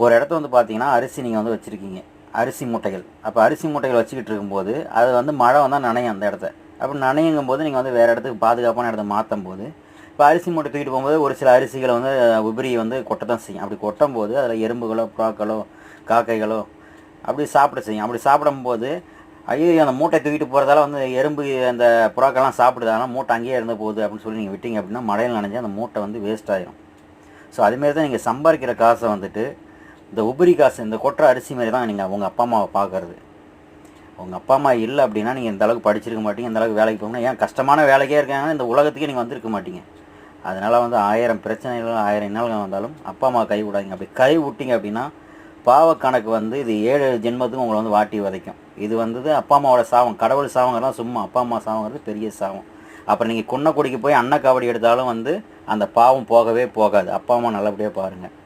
ஒரு இடத்த வந்து பார்த்தீங்கன்னா அரிசி நீங்கள் வந்து வச்சுருக்கீங்க. அரிசி மூட்டைகள். அப்போ அரிசி மூட்டைகள் வச்சுக்கிட்டு இருக்கும்போது அது வந்து மழை வந்தால் நனையும் அந்த இடத்த. அப்போ நனையுங்கும் போது நீங்கள் வந்து வேறு இடத்துக்கு பாதுகாப்பான இடத்த மாற்றும் போது இப்போ அரிசி மூட்டை தூக்கிட்டு போகும்போது ஒரு சில அரிசிகளை வந்து உபரி வந்து கொட்ட தான் செய்யும். அப்படி கொட்டும் போது அதில் எறும்புகளோ புறாக்களோ காக்கைகளோ அப்படி சாப்பிட செய்யும். அப்படி சாப்பிடும்போது ஐயோ அந்த மூட்டை தூக்கிட்டு போகிறதால வந்து எறும்பு அந்த புறாக்கள்லாம் சாப்பிடுது. ஆனால் மூட்டை அங்கேயே இருந்து போகுது அப்படின்னு சொல்லி நீங்கள் விட்டீங்க அப்படின்னா மழையில் நனைஞ்சு அந்த மூட்டை வந்து வேஸ்ட் ஆகிடும் ஸோ அதுமாரி தான் நீங்கள் சம்பாதிக்கிற காசை வந்துட்டு இந்த உபரி காசு இந்த கொட்டுற அரிசி மாதிரி தான் நீங்கள் உங்கள் அப்பா அம்மாவை பார்க்கறது உங்கள் அப்பா அம்மா இல்லை அப்படின்னா நீங்கள் இந்த அளவுக்கு படிச்சிருக்க மாட்டீங்க இந்த அளவுக்கு வேலைக்கு போகணும் ஏன் கஷ்டமான வேலைக்கே இருக்காங்கன்னா இந்த உலகத்துக்கே நீங்கள் வந்திருக்க மாட்டீங்க. அதனால் வந்து ஆயிரம் பிரச்சனைகள் ஆயிரம் இன்னல்கள் வந்தாலும் அப்பா அம்மா கை விடாதீங்க. அப்படி கை விட்டீங்க அப்படின்னா பாவ கணக்கு வந்து இது ஏழு ஜென்மத்துக்கும் உங்களை வந்து வாட்டி வதைக்கும். இது வந்தது அப்பா அம்மாவோட சாவம் கடவுள் சாவங்கிறதான் சும்மா அப்பா அம்மா சாவங்கிறது பெரிய சாவம் அப்புறம் நீங்கள் குன்னக்குடிக்கு போய் அன்னக்காவடி எடுத்தாலும் வந்து அந்த பாவம் போகவே போகாது. அப்பா அம்மா நல்லபடியாக பாருங்கள்